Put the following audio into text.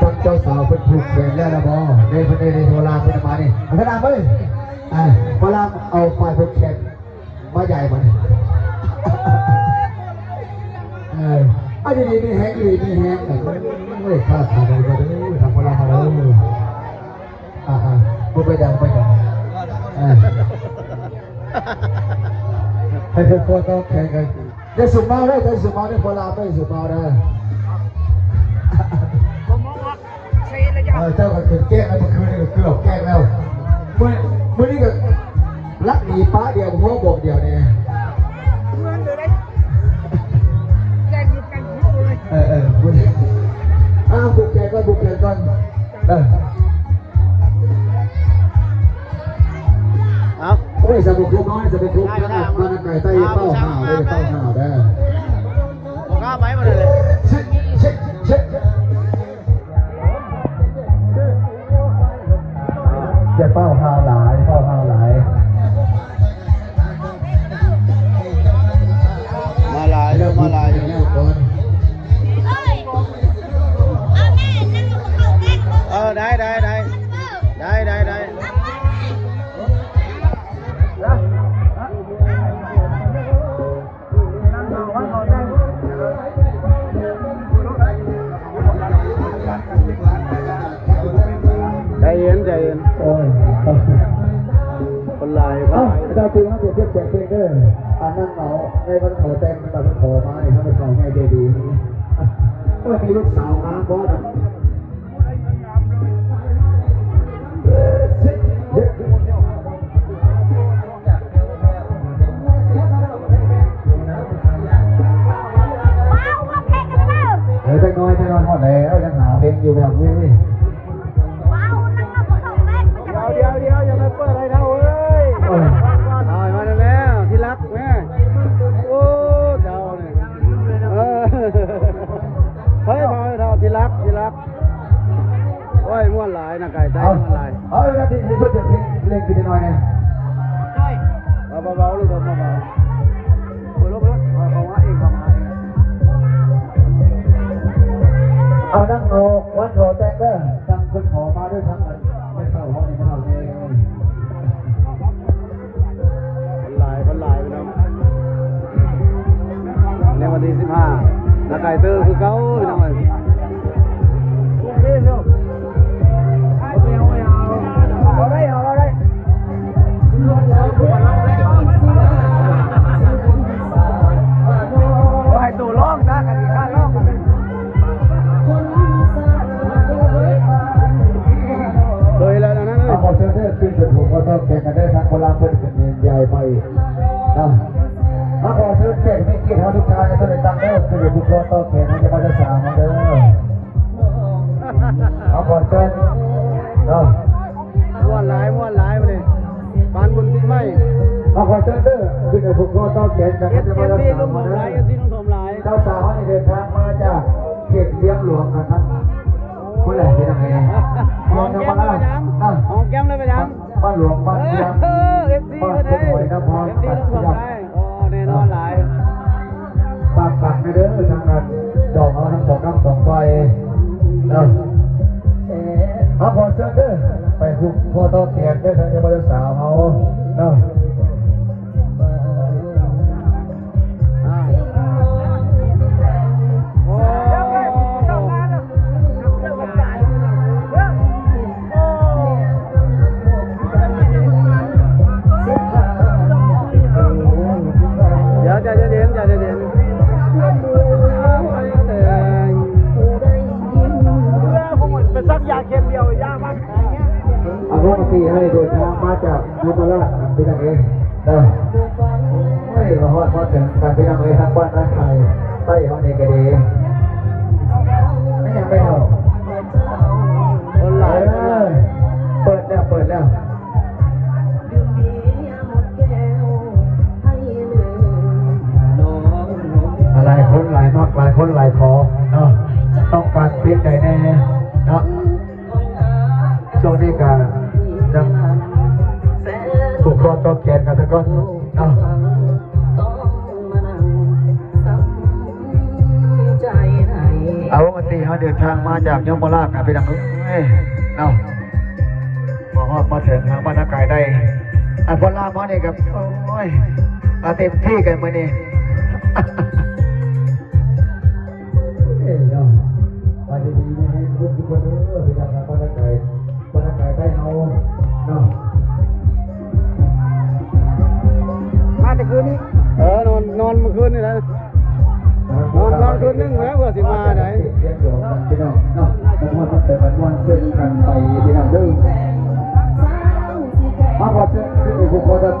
ตอนเจ้าสาวเป็นผูกแขนแล้วนะบอเดินไปในโทรามเป็นมาเนี่ยขนาดไปอ่าพอลามเอาปลายผูกแขนมาใหญ่มาเนี่ยเอออันนี้มีแห้งดีมีแห้งแต่ไม่ค่าทำอะไรก็ได้ทำพอลามมาเลยอ่าอ่าพูดไปดังไปดังอ่าให้ทุกคนต้องแข่งกันได้สุมาได้ได้สุมาได้พอลามได้สุมาได้ เออเจ้าก็ถึงแก้แล้วเมื่อคืนนี่ก็เกือบแก้แล้วเมื่อเมื่อนี้ก็รักหนีป้าเดียวหัวบอกเดียวเนี่ยเออเออบุญอ้าวบุกแกก่อนบุกแกก่อนเออเอาโอ้ยจะบุกคุกน้อยจะไปคุกนะครับมันไก่ใต้เต้าห่าวได้เต้าห่าวได้บอกข้าไปมาเลย จะเป้าห่าวหลาย ใจเย็นใจเย็นโอ้ยคนลายคนเอ้าลายดาวจริงครับเดี๋ยวเทียบแจกเพลงเด้ออันนั่งเหมาในวันขอแต่งแต่วันขอมาให้เขาไปขอให้ใจดีก็มีลูกสาวมาบอสเโอ้ยม่วนหลายนะไก่ใจเอาม่วนหลายเอาเวลาที่ที่ช่วยเจ็บเพลงเล่นกินหน่อยเนี่ยเอาเบาๆลูกเบาๆเปิดลบแล้วเอาเอามาเองเอามาเองเอานั่งโนวันขอแต่งเด้อตั้งคนขอมาด้วยทั้งนั้นไม่เข้าห้องนี้ไม่เข้าเองคนหลายคนหลายไปน้องในวันที่สิบห้านักไก่เตอร์คือเขาพี่น้องเอ้ นะมาขอเชิญแขกไม่กี่เท่าทุกทางจะได้ตังเด้อคือทุกคนต้องแข่งนะจะมาจะสามเด้อเอาขอเชิญเนาะม้วนหลายม้วนหลายมาเลยปานบุญที่ไม่เอาขอเชิญเด้อคือทุกคนต้องแข่งกันจะมาจะสามเด้อเจ้าสาวนี่เดินทางมาจากเขตเลี้ยงหลวงนะครับคนแหละที่ทำไงหอมแก้มเลยไปยังหอมแก้มเลยไปยังบ้านหลวงบ้านเลี้ยง ไปเด้อทางนั้นดอกเอาทั้งสองน้ำสองไฟเนาะเอาพอเชิญเด้อไปหุบพ่อต้อเตียนเด้อทางจะมาสาวเขา จากยุทธราชเป็นยังไงเนาะไม่มาฮอดพอถึงการเป็นยังไงทางบ้านนั้นไทยใต้ห้องเอกดีไม่ยังไม่เอา เดินทางมาจากยมราชกันไปดังเอ้ยเนาะมาฮอดมาถึงทางบ้านนาไก่ได้อันพอลามาเนี่ยกับโอ้ยมาเต็มที่กันมาเนี่ยเอ้ยเนาะไปดีๆนะให้ทุกคนเออ นอนนอนคืนนึงแล้วเพื่อสิมาไหนพี่น้องเนาะมาตั้งแต่วันเส้นกันไปพี่น้องเด้อมาพอเจที่อุปกรณ์